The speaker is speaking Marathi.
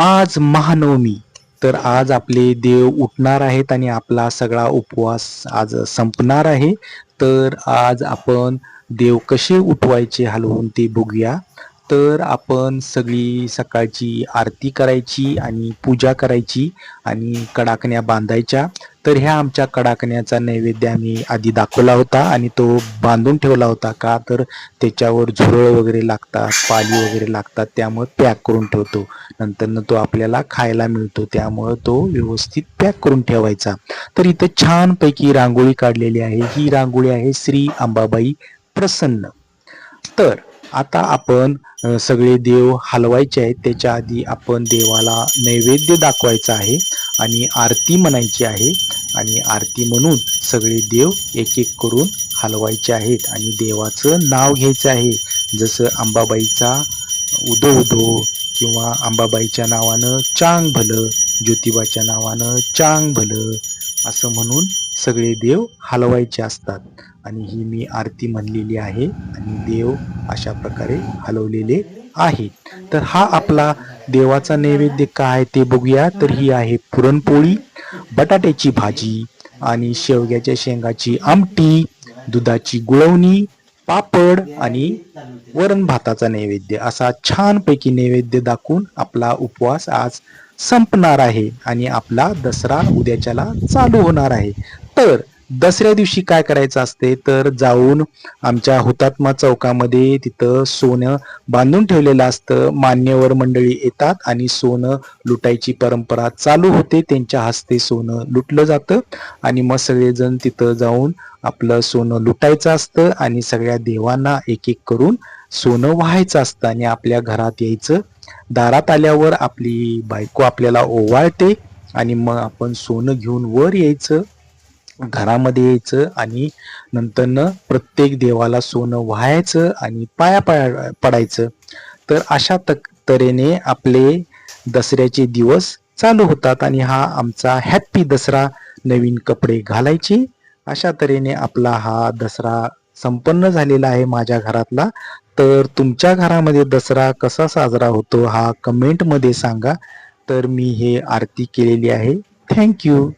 आज महानवमी. तर आज आपले देव उठणार आहेत आणि आपला सगळा उपवास आज संपणार आहे. तर आज आपण देव कसे उठवायचे हलवून ते बघूया. तर आपण सगळी सकाळची आरती करायची आणि पूजा करायची आणि कडाकण्या बांधायच्या. तर ह्या आमच्या कडाकण्याचा नैवेद्य आम्ही आधी दाखवला होता आणि तो बांधून ठेवला होता का तर त्याच्यावर झुरळ वगैरे लागतात पाली वगैरे लागतात त्यामुळे पॅक करून ठेवतो. नंतर तो आपल्याला खायला मिळतो त्यामुळं तो व्यवस्थित पॅक करून ठेवायचा. तर इथं छानपैकी रांगोळी काढलेली आहे. ही रांगोळी आहे श्री अंबाबाई प्रसन्न. तर आता आपण सगळे देव हलवायचे आहेत त्याच्या आधी आपण देवाला नैवेद्य दाखवायचा आहे आणि आरती म्हणायची आहे आणि आरती म्हणून सगळे देव एक एक करून हलवायचे आहेत आणि देवाचं नाव घ्यायचं आहे. जसं अंबाबाईचा उदो उदो किंवा अंबाबाईच्या नावानं चांग भलं ज्योतिबाच्या नावानं चांग भलं असं म्हणून सगळे देव हलवायचे असतात. आणि ही मी आरती म्हणलेली आहे आणि देव अशा प्रकारे हलवलेले आहेत तर हा आपला देवाचा नैवेद्य काय आहे ते बघूया. तर ही आहे पुरणपोळी बटाट्याची भाजी आणि शेवग्याच्या शेंगाची आमटी दुधाची गुळवणी पापड आणि वरण भाताचा नैवेद्य. असा छानपैकी नैवेद्य दाखवून आपला उपवास आज संपणार आहे आणि आपला दसरा उद्याच्याला चालू होणार आहे. तर दसऱ्या दिवशी काय करायचं असते? तर जाऊन आमच्या हुतात्मा चौकामध्ये तिथं सोनं बांधून ठेवलेलं असतं. मान्यवर मंडळी येतात आणि सोनं लुटायची परंपरा चालू होते. त्यांच्या हस्ते सोनं लुटलं जातं आणि मग सगळेजण तिथं जाऊन आपलं सोनं लुटायचं असतं आणि सगळ्या देवांना एक एक करून सोनं व्हायचं असतं आणि आपल्या घरात यायचं दारात आल्यावर आपली बायको आपल्याला ओवाळते आणि मग आपण सोनं घेऊन वर यायचं घरामध्ये यायचं आणि नंतरनं प्रत्येक देवाला सोनं व्हायचं आणि पाया पाया पडायचं. तर अशा तक तऱ्हेने आपले दसऱ्याचे दिवस चालू होतात आणि हा आमचा हॅप्पी दसरा नवीन कपडे घालायचे. अशा तऱ्हेने आपला हा दसरा संपन्न झालेला आहे माझ्या घरातला. तर तुमच्या घरामध्ये दसरा कसा साजरा होतो हा कमेंटमध्ये सांगा. तर मी हे आरती केलेली आहे. थँक्यू